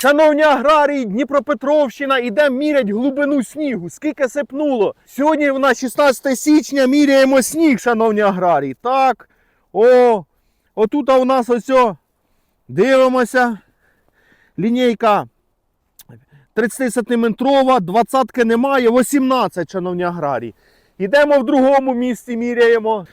Шановні аграрії, Дніпропетровщина, іде мірять глибину снігу. Скільки сипнуло? Сьогодні у нас 16 січня міряємо сніг, шановні аграрії. Так. О, отут у нас ось дивимося. Лінійка 30 сантиметрова, 20 немає, 18, шановні аграрії. Йдемо в другому місці, міряємо.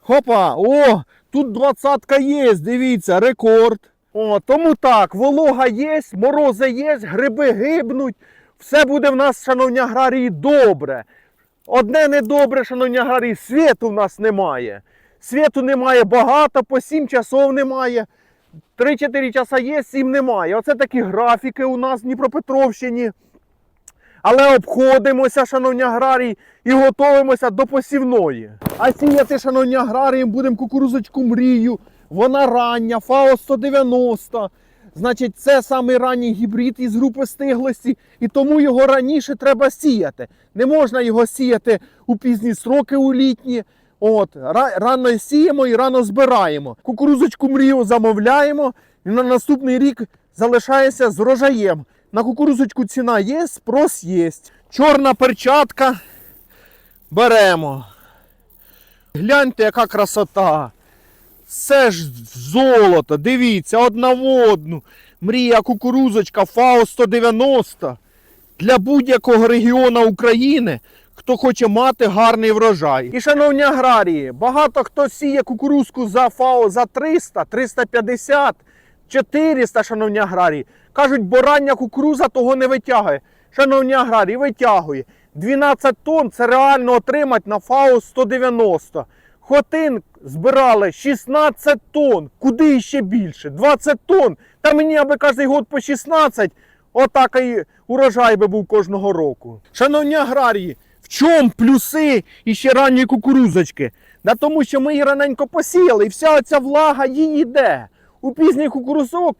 Хопа, о, тут двадцятка є, дивіться, рекорд. О, тому так, волога є, морози є, гриби гибнуть. Все буде в нас, шановні аграрії, добре. Одне недобре, шановні аграрії, світу в нас немає. Світу немає багато, по 7 часов немає. 3-4 часа є, 7 немає. Оце такі графіки у нас в Дніпропетровщині. Але обходимося, шановні аграрії, і готуємося до посівної. А сіяти, шановні аграрії, будемо кукурузочку мрію. Вона рання, ФАО 190. Значить, це самий ранній гібрид із групи стиглості, і тому його раніше треба сіяти. Не можна його сіяти у пізні строки у літні. От, рано сіємо і рано збираємо. Кукурузочку мрію замовляємо, і на наступний рік залишається з врожаєм. На кукурузочку ціна є, спрос є. Чорна перчатка беремо. Гляньте, яка красота. Це ж золото. Дивіться, одна в одну. Мрія кукурузочка ФАО 190 для будь-якого регіону України, хто хоче мати гарний врожай. І, шановні аграрії, багато хто сіє кукурузку за ФАО за 300, 350, 400, шановні аграрії. Кажуть, бо рання кукуруза того не витягує. Шановні аграрії, витягує. 12 тонн це реально отримати на ФАО 190. Хотин збирали 16 тонн. Куди ще більше? 20 тонн. Та мені аби кожен год по 16. Отак і урожай би був кожного року. Шановні аграрії, в чому плюси і ще ранньої кукурузочки? Да тому що ми її раненько посіяли, і вся ця влага їй йде. У пізній кукурузок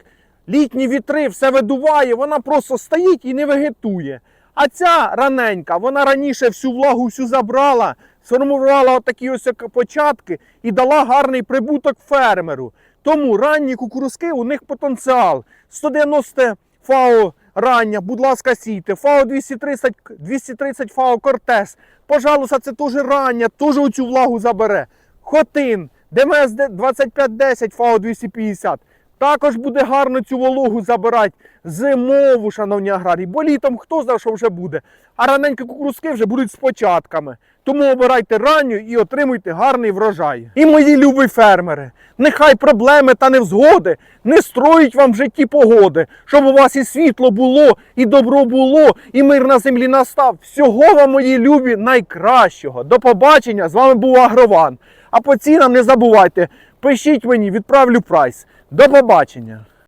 літні вітри все видуває, вона просто стоїть і не вегетує. А ця раненька, вона раніше всю влагу всю забрала, сформувала отакі ось початки і дала гарний прибуток фермеру. Тому ранні кукурузки у них потенціал. 190 ФАО рання, будь ласка, сійте. ФАО 230, 230 ФАО Кортес. Пожалуйста, це теж рання, теж оцю влагу забере. Хотин, ДМС 2510 ФАО 250. Також буде гарно цю вологу забирати зимову, шановні аграрії, бо літом хто знає, що вже буде. А раненькі кукурузки вже будуть з початками. Тому обирайте ранню і отримуйте гарний врожай. І мої любі фермери, нехай проблеми та невзгоди не строїть вам в житті погоди, щоб у вас і світло було, і добро було, і мир на землі настав. Всього вам, мої любі, найкращого. До побачення! З вами був Агрован. А по цінам не забувайте, пишіть мені, відправлю прайс. До побачення!